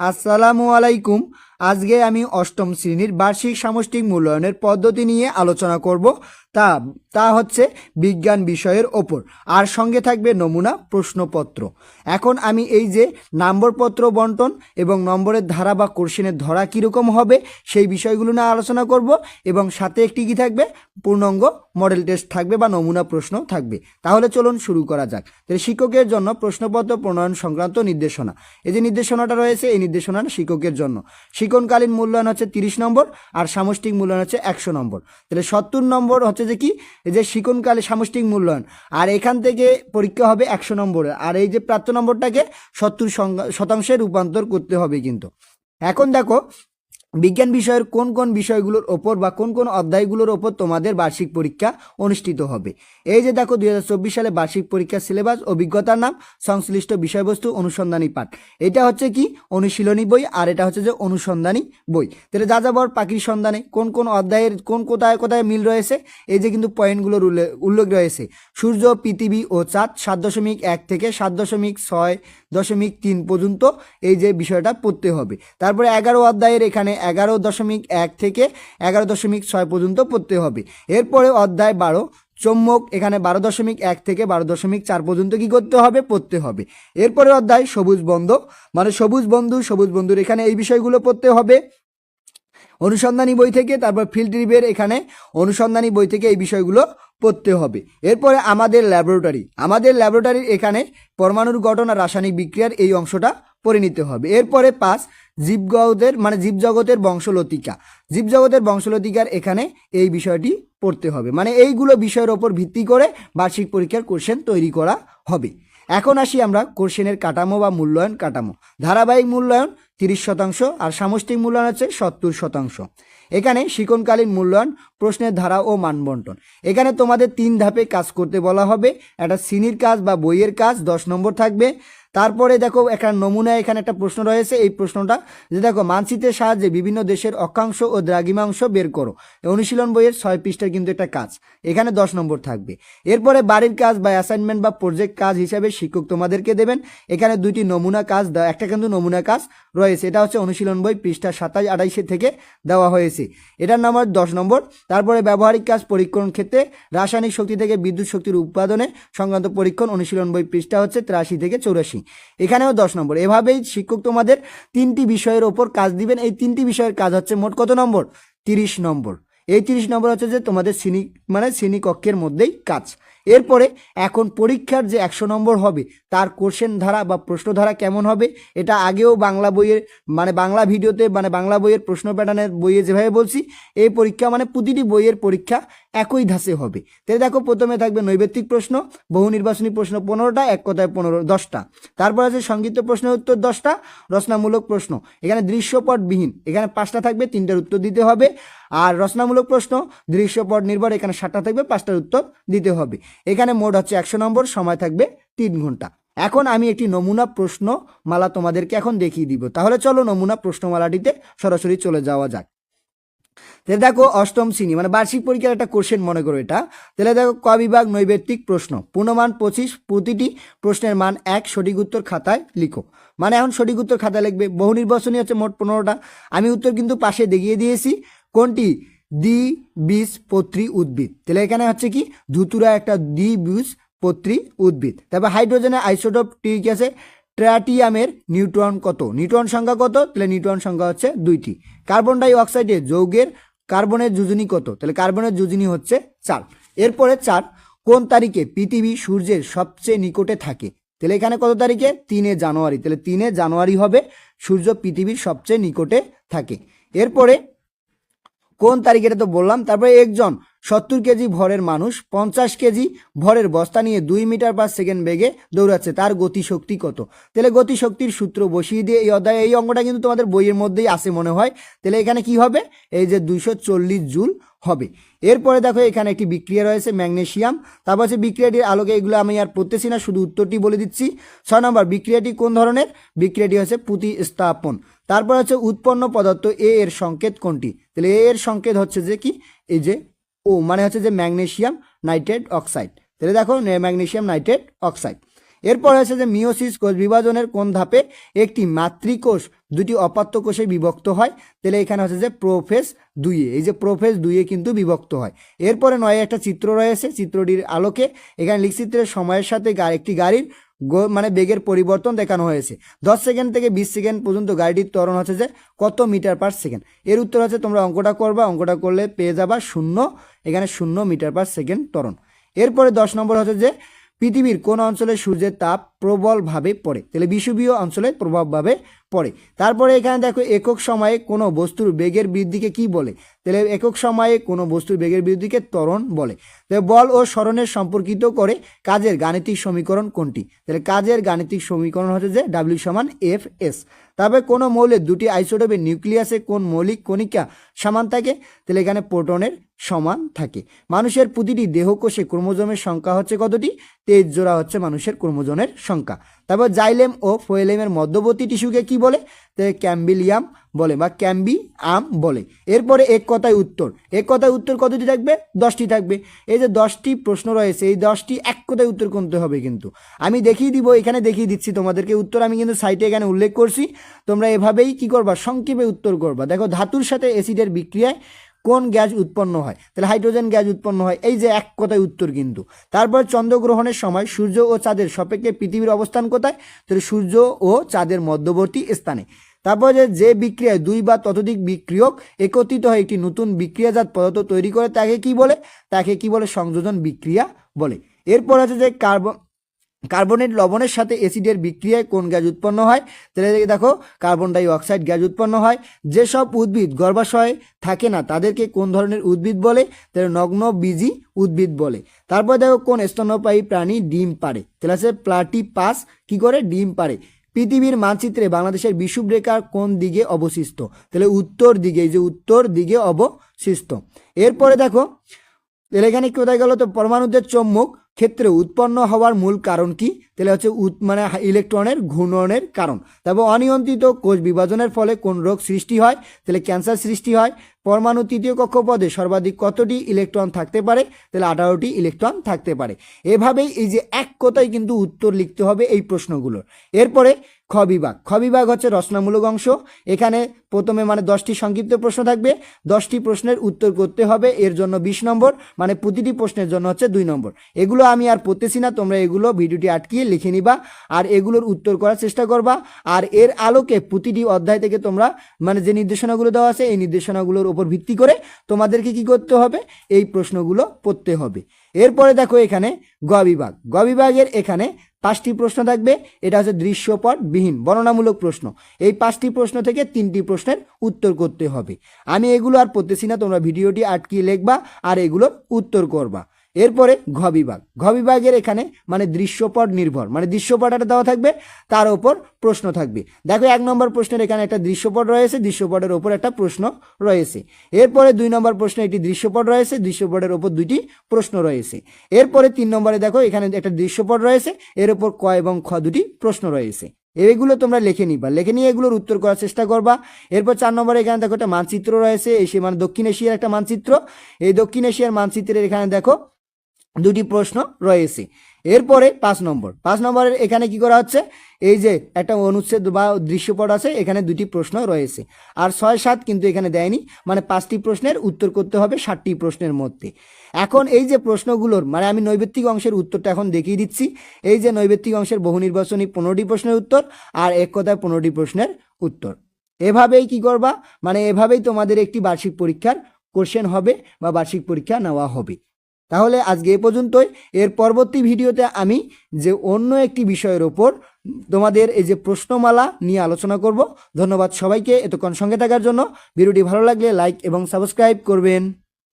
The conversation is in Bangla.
আসসালামু আলাইকুম। আজকে আমি অষ্টম শ্রেণির বার্ষিক সামষ্টিক মূল্যায়নের পদ্ধতি নিয়ে আলোচনা করব। তা তা হচ্ছে বিজ্ঞান বিষয়ের ওপর। আর সঙ্গে থাকবে নমুনা, প্রশ্নপত্র। এখন আমি এই যে নম্বরপত্র বন্টন এবং নম্বরের ধারা বা কোশ্চেনের ধরা কীরকম হবে সেই বিষয়গুলো নিয়ে আলোচনা করব এবং সাথে একটি কি থাকবে? পূর্ণাঙ্গ মডেল টেস্ট থাকবে বা নমুনা প্রশ্ন থাকবে। তাহলে চলুন শুরু করা যাক। তাহলে শিক্ষকের জন্য প্রশ্নপত্র প্রণয়ন সংক্রান্ত নির্দেশনা। এই যে নির্দেশনাটা রয়েছে, এই নির্দেশনাটা শিক্ষকের জন্য। শিক্ষণকালীন মূল্যায়ন হচ্ছে তিরিশ নম্বর আর সামষ্টিক মূল্যায়ন হচ্ছে একশো নম্বর। তাহলে সত্তর নম্বর হচ্ছে যে কি? এই যে শিক্ষণকালে সামষ্টিক মূল্যায়ন। আর এখান থেকে পরীক্ষা হবে একশো নম্বরের। আর এই যে প্রাপ্ত নম্বরটাকে সত্তর শতাংশে রূপান্তর করতে হবে কিন্তু। এখন দেখো বিজ্ঞান বিষয়ের কোন কোন বিষয়গুলোর ওপর বা কোন কোন অধ্যায়গুলোর ওপর তোমাদের বার্ষিক পরীক্ষা অনুষ্ঠিত হবে? এই যে দেখো, দুই হাজার চব্বিশ সালে বার্ষিক পরীক্ষার সিলেবাস অভিজ্ঞতার নাম, সংশ্লিষ্ট বিষয়বস্তু অনুসন্ধানী পাঠ। এটা হচ্ছে কি? অনুশীলনী বই, আর এটা হচ্ছে যে অনুসন্ধানী বই। তাহলে যা যাবর পাখির সন্ধানে কোন কোন অধ্যায়ের কোন কোথায় কোথায় মিল রয়েছে, এই যে কিন্তু পয়েন্টগুলোর উল্লে- উল্লেখ রয়েছে। সূর্য, পৃথিবী ও চাঁদ সাত দশমিক এক থেকে সাত দশমিক ছয় দশমিক তিন পর্যন্ত এই যে বিষয়টা পড়তে হবে। তারপরে এগারো অধ্যায়ের এখানে এগারো দশমিক এক থেকে এগারো দশমিক ছয় পর্যন্ত পড়তে হবে। এরপরে অধ্যায় বারো চম্মক এখানে বারো দশমিক এক থেকে বারো দশমিক চার পর্যন্ত কি করতে হবে? পড়তে হবে। এরপরে অধ্যায় সবুজ বন্ধ মানে সবুজ বন্ধু, সবুজ বন্ধুর এখানে এই বিষয়গুলো পড়তে হবে। অনুসন্ধানী বই থেকে, তারপর ফিল্ড ট্রিপের এখানে অনুসন্ধানী বই থেকে এই বিষয়গুলো পড়তে হবে। এরপরে আমাদের ল্যাবরেটরি আমাদের ল্যাবরেটরির এখানে পরমাণুর গঠন আর রাসায়নিক বিক্রিয়ার এই অংশটা পড়ে নিতে হবে। এরপরে পাঁচ, জীবজগতের মানে জীবজগতের বংশলতিকা। জীবজগতের বংশলতিকার এখানে এই বিষয়টি পড়তে হবে। মানে এইগুলো বিষয়ের ওপর ভিত্তি করে বার্ষিক পরীক্ষার কোশ্চেন তৈরি করা হবে। এখন আসি আমরা কোশ্চেনের কাঠামো বা মূল্যায়ন কাঠামো। ধারাবাহিক মূল্যায়ন তিরিশ শতাংশ আর সামষ্টিক মূল্যায়ন হচ্ছে সত্তর শতাংশ। এখানে শিকনকালীন মূল্যায়ন, প্রশ্নের ধারা ও মানবন্টন। এখানে তোমাদের তিন ধাপে কাজ করতে বলা হবে। একটা সিনির কাজ বা বইয়ের কাজ, দশ নম্বর থাকবে। তারপরে দেখো, একটা নমুনা এখানে একটা প্রশ্ন রয়েছে। এই প্রশ্নটা যে দেখো, মানচিত্রের সাহায্যে বিভিন্ন দেশের অক্ষাংশ ও দ্রাঘিমাংশ বের করো। অনুশীলন বইয়ের ছয় পৃষ্ঠার কিন্তু একটা কাজ। এখানে দশ নম্বর থাকবে। এরপরে বাড়ির কাজ বা অ্যাসাইনমেন্ট বা প্রজেক্ট কাজ হিসাবে শিক্ষক তোমাদেরকে দেবেন। এখানে দুইটি নমুনা কাজ, একটা কিন্তু নমুনা কাজ রয়েছে এটা হচ্ছে অনুশীলন বই, পৃষ্ঠা সাতাশ, আঠাইশে থেকে দেওয়া হয়েছে। এটার নম্বর দশ নম্বর। তারপরে ব্যবহারিক কাজ পরীক্ষণ ক্ষেত্রে রাসায়নিক শক্তি থেকে বিদ্যুৎ শক্তির উৎপাদনে সংক্রান্ত পরীক্ষণ, অনুশীলন বই, পৃষ্ঠা হচ্ছে তিরাশি থেকে চৌরাশি। এখানেও দশ নম্বর। এভাবেই শিক্ষক তোমাদের তিনটি বিষয়ের ওপর কাজ দিবেন। এই তিনটি বিষয়ের কাজ হচ্ছে মোট কত নম্বর? তিরিশ নম্বর। এই তিরিশ নম্বর হচ্ছে যে তোমাদের শ্রেণি মানে শ্রেণীকক্ষের মধ্যেই কাজ। এরপরে এখন পরীক্ষার যে একশো নম্বর হবে, তার কোশ্চেন ধারা বা প্রশ্নধারা কেমন হবে, এটা আগেও বাংলা বইয়ের মানে বাংলা ভিডিওতে মানে বাংলা বইয়ের প্রশ্ন প্যাটার্নের বইয়ে যেভাবে বলছি, এই পরীক্ষা মানে প্রতিটি বইয়ের পরীক্ষা একই ধাঁচে হবে। তাই দেখো, প্রথমে থাকবে নৈবেত্তিক প্রশ্ন, বহু নির্বাচনী প্রশ্ন পনেরোটা, এক কথায় পনেরো, দশটা। তারপর আছে সংক্ষিপ্ত প্রশ্নের উত্তর দশটা, রচনামূলক প্রশ্ন। এখানে দৃশ্যপটবিহীন, এখানে পাঁচটা থাকবে, তিনটার উত্তর দিতে হবে। আর রচনামূলক প্রশ্ন, দৃশ্যপট নির্ভর, এখানে সাতটা থাকবে, পাঁচটার উত্তর দিতে হবে। এখানে মোট হচ্ছে একশো নম্বর, সময় থাকবে তিন ঘণ্টা। এখন আমি একটি নমুনা প্রশ্ন মালা তোমাদেরকে এখন দেখিয়ে দিব। তাহলে চলো নমুনা প্রশ্নমালাটিতে সরাসরি চলে যাওয়া যাক। তাহলে দেখো অষ্টম শ্রেণি মানে বার্ষিক পরীক্ষার একটা কোশ্চেন মনে করো এটা। তাহলে দেখো ক বিভাগ নৈবেত্তিক প্রশ্ন? পূর্ণমান পঁচিশ, প্রতিটি প্রশ্নের মান এক, সঠিক উত্তর খাতায় লিখো। মানে এখন সঠিক উত্তর খাতায় লিখবে, বহু নির্বাচনী হচ্ছে মোট পনেরোটা। আমি উত্তর কিন্তু পাশে দেখিয়ে দিয়েছি। কোনটি? দ্বি বীজ পত্রী উদ্ভিদ। তাহলে এখানে হচ্ছে কি ধুতুরা একটা দ্বি বীজ পত্রী উদ্ভিদ। তারপর হাইড্রোজেনের আইসোটোপ ঠিক আছে? ট্র্যাটিয়ামের নিউট্রন কত? নিউট্রন সংখ্যা কত? তাহলে নিউট্রন সংখ্যা হচ্ছে দুইটি। কার্বন ডাই অক্সাইডে যৌগের কার্বনের যোজনী কত? তাহলে কার্বনের যোজনী হচ্ছে চার। এরপরে চার, কোন তারিখে পৃথিবী সূর্যের সবচেয়ে নিকটে থাকে? তাহলে এখানে কত তারিখে? তিনে জানুয়ারি। তাহলে তিনে জানুয়ারি হবে সূর্য পৃথিবীর সবচেয়ে নিকটে থাকে। এরপরে কোন তারিখে এটা তো বললাম, তারপরে একজন সত্তর কেজি ভরের মানুষ, পঞ্চাশ কেজি ভরের বস্তা নিয়ে দুই মিটার পার সেকেন্ড বেগে দৌড়াচ্ছে, তার গতিশক্তি কত? তাহলে গতিশক্তির সূত্র বসিয়ে দিয়ে এই অধ্যায় এই অঙ্গটা কিন্তু তোমাদের বইয়ের মধ্যেই আসে মনে হয়। তাহলে এখানে কি হবে? এই যে দুইশো চল্লিশ জুল হবে। এরপরে দেখো এখানে একটি বিক্রিয়া রয়েছে ম্যাগনেসিয়াম তারপর হচ্ছে বিক্রিয়াটির আলোকে এগুলো আমি আর পড়তেছি না, শুধু উত্তরটি বলে দিচ্ছি। ছয় নম্বর, বিক্রিয়াটি কোন ধরনের? বিক্রিয়াটি হচ্ছে প্রতিস্থাপন। তারপর হচ্ছে উৎপন্ন পদার্থ এ এর সংকেত কোনটি? তাহলে এ এর সংকেত হচ্ছে যে কি? এই যে ও মানে হচ্ছে যে ম্যাগনেশিয়াম নাইট্রেট অক্সাইড। তাহলে দেখো, ম্যাগনেশিয়াম নাইট্রেট অক্সাইড। এরপর আছে যে মিওসিস কোষ বিভাজনের কোন ধাপে? একটি মাতৃকোষ, দুটি অপাত্য কোষে বিভক্ত হয়। তাহলে এখানে হচ্ছে যে প্রোফেস দুইয়ে এই যে প্রোফেস দুইয়ে কিন্তু বিভক্ত হয়। এরপরে নয় একটা চিত্র রয়েছে, চিত্রটির আলোকে। এখানে লিখচিত্রের সময়ের সাথে একটি গাড়ির মানে বেগের পরিবর্তন দেখানো হয়েছে। দশ সেকেন্ড থেকে বিশ সেকেন্ড পর্যন্ত গাড়িটির ত্বরণ হচ্ছে যে কত মিটার পার সেকেন্ড? এর উত্তর হচ্ছে তোমরা অঙ্কটা করবা। অঙ্কটা করলে পেয়ে যাবা শূন্য, এখানে শূন্য মিটার পার সেকেন্ড ত্বরণ। এরপরে দশ নম্বর হচ্ছে যে পৃথিবীর কোন অঞ্চলে সূর্যের তাপ প্রবলভাবে পড়ে। তাহলে বিষুবীয় অঞ্চলে প্রভাবভাবে পড়ে। তারপরে এখানে দেখো, একক সময়ে কোনো বস্তুর বেগের বৃদ্ধিকে কি বলে? তাহলে একক সময়ে কোনো বস্তুর বেগের বৃদ্ধিকে ত্বরণ বলে। তাহলে বল ও স্মরণের সম্পর্কিত করে কাজের গাণিতিক সমীকরণ কোনটি? তাহলে কাজের গাণিতিক সমীকরণ হচ্ছে যে ডাব্লিউ সমান এফ এস তবে কোনো মৌলের দুটি আইসোটোপের নিউক্লিয়াসে কোন মৌলিক কণিকা সমান থাকে? তাহলে এখানে প্রোটনের সমান থাকে। মানুষের প্রতিটি দেহকোষে ক্রোমোজোমের সংখ্যা হচ্ছে কতটি? তেজ জোড়া হচ্ছে মানুষের ক্রোমোজোমের সংখ্যা। তারপর জাইলেম ও ফোয়েলেমের মধ্যবর্তী টিস্যুকে কি বলে? ক্যাম্বিলিয়াম বলে বা ক্যাম্বি আম বলে। এরপরে এক কথায় উত্তর। এক কথায় উত্তর কতটি থাকবে? দশটি থাকবে। এই যে দশটি প্রশ্ন রয়েছে, এই দশটি এক কথায় উত্তর করতে হবে কিন্তু। আমি দেখিয়ে দিব, এখানে দেখিয়ে দিচ্ছি তোমাদেরকে উত্তর। আমি কিন্তু সাইটে এখানে উল্লেখ করছি। তোমরা এভাবেই কি করবা? সংক্ষেপে উত্তর করবা। দেখো, ধাতুর সাথে অ্যাসিডের বিক্রিয়ায় কোন গ্যাস উৎপন্ন হয়? তাহলে হাইড্রোজেন গ্যাস উৎপন্ন হয়। এই যে এক কথায় উত্তর কিন্তু। তারপর চন্দ্রগ্রহণের সময় সূর্য ও চাঁদের সাপেক্ষে পৃথিবীর অবস্থান কোথায়? তাহলে সূর্য ও চাঁদের মধ্যবর্তী স্থানে। তারপর যে যে বিক্রিয়ায় দুই বা ততোধিক বিক্রিয়ক একত্রিত হয়ে একটি নতুন বিক্রিয়াজাত পদার্থ তৈরি করে, তাকে কি বলে? তাকে কি বলে সংযোজন বিক্রিয়া বলে। এরপর আছে যে, কার্বন কার্বনেট লবণের সাথে অ্যাসিডের বিক্রিয়ায় কোন গ্যাস উৎপন্ন হয়? তাহলে দেখো, কার্বন ডাই অক্সাইড গ্যাস উৎপন্ন হয়। যেসব উদ্ভিদ গর্ভাশয়ে থাকে না, তাদেরকে কোন ধরনের উদ্ভিদ বলে? তাহলে নগ্ন বীজি উদ্ভিদ বলে। তারপর দেখো, কোন স্তন্যপায়ী প্রাণী ডিম পারে তাহলে আছে প্লাটি পাস কি করে? ডিম পারে পৃথিবীর মানচিত্রে বাংলাদেশের বিষুবরেখা কোন দিকে অবশিষ্ট? তাহলে উত্তর দিকে, এই যে উত্তর দিকে অবশিষ্ট। এরপরে দেখো, তাহলে এখানে কোথায় গেল? তো পরমাণুদের চৌম্বক ক্ষেত্রে উৎপন্ন হওয়ার মূল কারণ কি? তাহলে হচ্ছে মানে ইলেকট্রনের ঘূর্ণনের কারণ। তারপর অনিয়ন্ত্রিত কোষ বিভাজনের ফলে কোন রোগ সৃষ্টি হয়? তাহলে ক্যান্সার সৃষ্টি হয়। পরমাণু তৃতীয় কক্ষপদে সর্বাধিক কতটি ইলেকট্রন থাকতে পারে? তাহলে আঠারোটি ইলেকট্রন থাকতে পারে। এভাবেই এই যে এক কথায় কিন্তু উত্তর লিখতে হবে এই প্রশ্নগুলোর। এরপরে খ বিভাগ খ বিভাগ হচ্ছে রচনামূলক অংশ। এখানে প্রথমে মানে দশটি সংক্ষিপ্ত প্রশ্ন থাকবে। দশটি প্রশ্নের উত্তর করতে হবে, এর জন্য বিশ নম্বর। মানে প্রতিটি প্রশ্নের জন্য হচ্ছে দুই নম্বর। এগুলো আমি আর পড়তেছি না, তোমরা এগুলো ভিডিওটি আটকিয়ে লিখে নিবা আর এগুলোর উত্তর করার চেষ্টা করবা। আর এর আলোকে প্রতিটি অধ্যায় থেকে তোমরা মানে যে নির্দেশনাগুলো দেওয়া আছে, এই নির্দেশনাগুলোর উপর ভিত্তি করে তোমাদেরকে কি করতে হবে? এই প্রশ্নগুলো পড়তে হবে। এরপরে দেখো এখানে গ বিভাগ গ বিভাগের এখানে পাঁচটি প্রশ্ন থাকবে। এটা হচ্ছে দৃশ্যপট বিহীন বর্ণনামূলক প্রশ্ন। এই পাঁচটি প্রশ্ন থেকে তিনটি প্রশ্নের উত্তর করতে হবে। আমি এগুলো আর পড়তেছি না, তোমরা ভিডিওটি আটকিয়ে লিখবা আর এগুলোর উত্তর করবা। এরপরে ঘ বিভাগ। ঘ বিভাগের এখানে মানে দৃশ্যপট নির্ভর। মানে দৃশ্যপট একটা দেওয়া থাকবে, তার ওপর প্রশ্ন থাকবে। দেখো এক নম্বর প্রশ্নের এখানে একটা দৃশ্যপট রয়েছে, দৃশ্যপটের ওপর একটা প্রশ্ন রয়েছে। এরপরে দুই নম্বর প্রশ্নে একটি দৃশ্যপট রয়েছে, দৃশ্যপটের ওপর দুইটি প্রশ্ন রয়েছে। এরপরে তিন নম্বরে দেখো, এখানে একটা দৃশ্যপট রয়েছে, এর ওপর ক এবং খ দুটি প্রশ্ন রয়েছে। এগুলো তোমরা লিখে নিবা। লিখে নিয়ে এগুলোর উত্তর করার চেষ্টা করবা। এরপর চার নম্বরে এখানে দেখো একটা মানচিত্র রয়েছে এসে মানে দক্ষিণ এশিয়ার একটা মানচিত্র। এই দক্ষিণ এশিয়ার মানচিত্রের এখানে দেখো দুটি প্রশ্ন রয়েছে। এরপরে পাঁচ নম্বর। পাঁচ নম্বরের এখানে কি করা হচ্ছে? এই যে একটা অনুচ্ছেদ বা দৃশ্যপট আছে, এখানে দুটি প্রশ্ন রয়েছে। আর ছয় সাত কিন্তু এখানে দেয়নি মানে পাঁচটি প্রশ্নের উত্তর করতে হবে ষাটটি প্রশ্নের মধ্যে। এখন এই যে প্রশ্নগুলোর মানে আমি নৈবেত্তিক অংশের উত্তরটা এখন দেখিয়ে দিচ্ছি। এই যে নৈবেত্তিক অংশের বহু নির্বাচনী পনেরোটি প্রশ্নের উত্তর আর এক কথায় পনেরোটি প্রশ্নের উত্তর। এভাবেই কি করবা? মানে এভাবেই তোমাদের একটি বার্ষিক পরীক্ষার কোশ্চেন হবে বা বার্ষিক পরীক্ষা নেওয়া হবে। তাহলে আজকে এ পর্যন্তই। এর পরবর্তী ভিডিওতে আমি যে অন্য একটি বিষয়ের ওপর তোমাদের এই যে প্রশ্নমালা নিয়ে আলোচনা করব, ধন্যবাদ সবাইকে এতক্ষণ সঙ্গে থাকার জন্য। ভিডিওটি ভালো লাগলে লাইক এবং সাবস্ক্রাইব করবেন।